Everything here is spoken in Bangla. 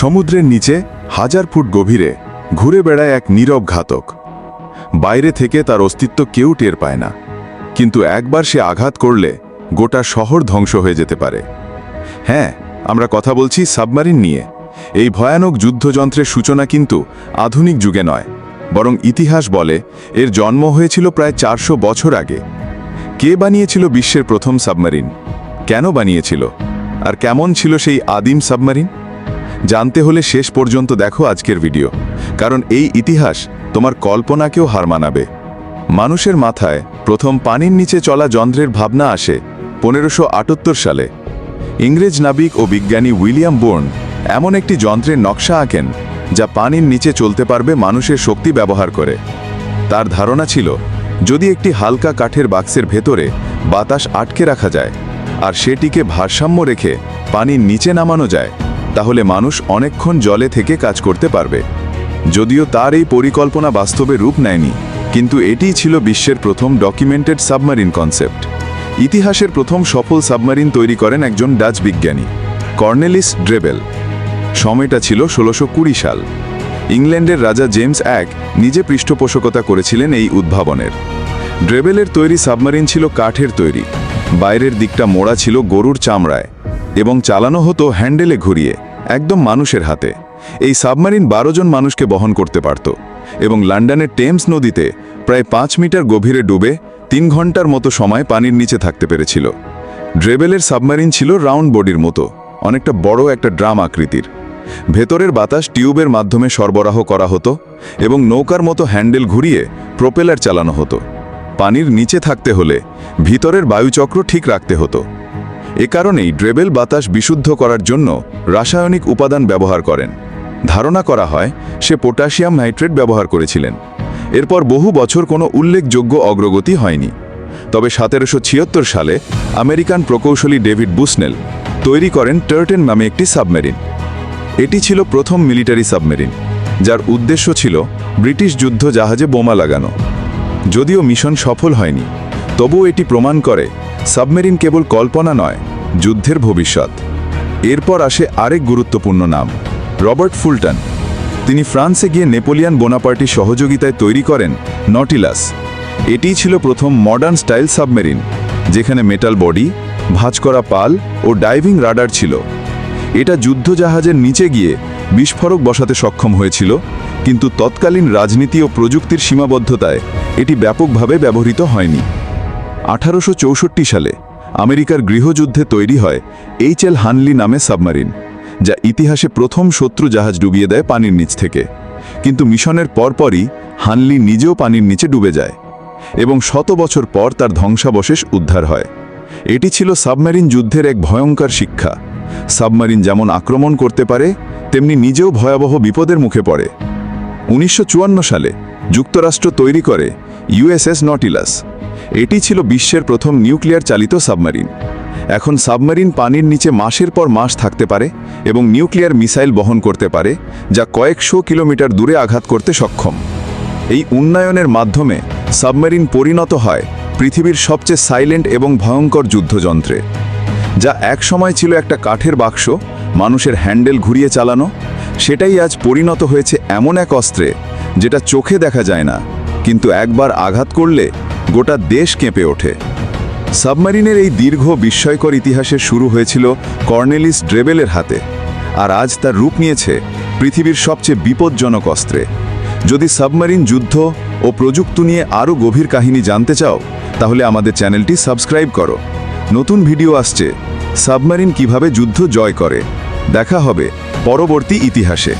সমুদ্রের নিচে, হাজার ফুট গভীরে, ঘুরে বেড়ায় এক নীরব ঘাতক। বাইরে থেকে তার অস্তিত্ব কেউ টের পায় না। কিন্তু একবার সে আঘাত করলে, গোটা শহর ধ্বংস হয়ে যেতে পারে। হ্যাঁ আমরা কথা বলছি সাবমারিন নিয়ে। এই ভয়ানক যুদ্ধযন্ত্রের সূচনা কিন্তু আধুনিক যুগে নয়। বরং ইতিহাস বলে, এর জন্ম হয়েছিল প্রায় চারশো বছর আগে। কে বানিয়েছিল বিশ্বের প্রথম সাবমারিন? কেন বানিয়েছিল? আর কেমন ছিল সেই আদিম সাবমারিন? জানতে হলে শেষ পর্যন্ত দেখো আজকের ভিডিও। কারণ এই ইতিহাস তোমার কল্পনাকেও হার মানাবে। মানুষের মাথায় প্রথম পানির নিচে চলা যন্ত্রের ভাবনা আসে পনেরোশো সালে। ইংরেজ নাবিক ও বিজ্ঞানী উইলিয়াম বোর্ন এমন একটি যন্ত্রের নকশা আঁকেন যা পানির নিচে চলতে পারবে মানুষের শক্তি ব্যবহার করে। তার ধারণা ছিল, যদি একটি হালকা কাঠের বাক্সের ভেতরে বাতাস আটকে রাখা যায়, আর সেটিকে ভারসাম্য রেখে পানির নিচে নামানো যায় তাহলে মানুষ অনেকক্ষণ জলে থেকে কাজ করতে পারবে। যদিও তার এই পরিকল্পনা বাস্তবে রূপ নেয়নি, কিন্তু এটিই ছিল বিশ্বের প্রথম ডকুমেন্টেড সাবমারিন কনসেপ্ট। ইতিহাসের প্রথম সফল সাবমারিন তৈরি করেন একজন ডাচ বিজ্ঞানী, কর্নেলিস ড্রেবেল। সময়টা ছিল ষোলোশো সাল। ইংল্যান্ডের রাজা জেমস এক নিজে পৃষ্ঠপোষকতা করেছিলেন এই উদ্ভাবনের। ড্রেবেলের তৈরি সাবমারিন ছিল কাঠের তৈরি, বাইরের দিকটা মোড়া ছিল গরুর চামড়ায়। এবং চালানো হতো হ্যান্ডেলে ঘুরিয়ে, একদম মানুষের হাতে। এই সাবমারিন বারো জন মানুষকে বহন করতে পারত এবং লন্ডনের টেমস নদীতে প্রায় পাঁচ মিটার গভীরে ডুবে তিন ঘণ্টার মতো সময় পানির নিচে থাকতে পেরেছিল। ড্রেবেলের সাবমারিন ছিল রাউন্ড বডির মতো, অনেকটা বড় একটা ড্রাম আকৃতির। ভেতরের বাতাস টিউবের মাধ্যমে সরবরাহ করা হতো এবং নৌকার মতো হ্যান্ডেল ঘুরিয়ে প্রোপেলার চালানো হতো। পানির নিচে থাকতে হলে ভিতরের বায়ুচক্র ঠিক রাখতে হতো। এ কারণেই ড্রেবেল বাতাস বিশুদ্ধ করার জন্য রাসায়নিক উপাদান ব্যবহার করেন। ধারণা করা হয়, সে পটাশিয়াম নাইট্রেট ব্যবহার করেছিলেন। এরপর বহু বছর কোনো উল্লেখযোগ্য অগ্রগতি হয়নি। তবে সতেরোশো ছিয়াত্তর সালে আমেরিকান প্রকৌশলী ডেভিড বুসনেল তৈরি করেন টার্টেন নামে একটি সাবমেরিন। এটি ছিল প্রথম মিলিটারি সাবমেরিন, যার উদ্দেশ্য ছিল ব্রিটিশ যুদ্ধ জাহাজে বোমা লাগানো। যদিও মিশন সফল হয়নি, তবুও এটি প্রমাণ করে সাবমেরিন কেবল কল্পনা নয়, যুদ্ধের ভবিষ্যৎ। এরপর আসে আরেক গুরুত্বপূর্ণ নাম, রবার্ট ফুলটন। তিনি ফ্রান্সে গিয়ে নেপোলিয়ান বোনাপার্টির সহযোগিতায় তৈরি করেন নটিলাস। এটিই ছিল প্রথম মডার্ন স্টাইল সাবমেরিন, যেখানে মেটাল বডি, ভাঁজ করা পাল ও ডাইভিং রাডার ছিল। এটা যুদ্ধজাহাজের নিচে গিয়ে বিস্ফোরক বসাতে সক্ষম হয়েছিল, কিন্তু তৎকালীন রাজনীতি ও প্রযুক্তির সীমাবদ্ধতায় এটি ব্যাপকভাবে ব্যবহৃত হয়নি। আঠারোশো চৌষট্টি সালে আমেরিকার গৃহযুদ্ধে তৈরি হয় এইচ এল হানলি নামে সাবমারিন, যা ইতিহাসে প্রথম শত্রু জাহাজ ডুবিয়ে দেয় পানির নিচ থেকে। কিন্তু মিশনের পরপরই হানলি নিজেও পানির নিচে ডুবে যায় এবং শত বছর পর তার ধ্বংসাবশেষ উদ্ধার হয়। এটি ছিল সাবমেরিন যুদ্ধের এক ভয়ঙ্কর শিক্ষা। সাবমারিন যেমন আক্রমণ করতে পারে, তেমনি নিজেও ভয়াবহ বিপদের মুখে পড়ে। উনিশশো চুয়ান্ন সালে যুক্তরাষ্ট্র তৈরি করে ইউএসএস নটিলাস এটি ছিল বিশ্বের প্রথম নিউক্লিয়ার চালিত সাবমারিন। এখন সাবমারিন পানির নিচে মাসের পর মাস থাকতে পারে এবং নিউক্লিয়ার মিসাইল বহন করতে পারে, যা কয়েকশো কিলোমিটার দূরে আঘাত করতে সক্ষম। এই উন্নয়নের মাধ্যমে সাবমেরিন পরিণত হয় পৃথিবীর সবচেয়ে সাইলেন্ট এবং ভয়ঙ্কর যুদ্ধযন্ত্রে, যা এক সময় ছিল একটা কাঠের বাক্স, মানুষের হ্যান্ডেল ঘুরিয়ে চালানো। সেটাই আজ পরিণত হয়েছে এমন এক অস্ত্রে, যেটা চোখে দেখা যায় না, কিন্তু একবার আঘাত করলে গোটা দেশ কেঁপে ওঠে। সাবমারিনের এই দীর্ঘ বিস্ময়কর ইতিহাসের শুরু হয়েছিল কর্নেলিস ড্রেবেলের হাতে, আর আজ তার রূপ নিয়েছে পৃথিবীর সবচেয়ে বিপজ্জনক অস্ত্রে। যদি সাবমারিন যুদ্ধ ও প্রযুক্তি নিয়ে আরও গভীর কাহিনী জানতে চাও, তাহলে আমাদের চ্যানেলটি সাবস্ক্রাইব করো। নতুন ভিডিও আসছে, সাবমারিন কীভাবে যুদ্ধ জয় করে। দেখা হবে পরবর্তী ইতিহাসে।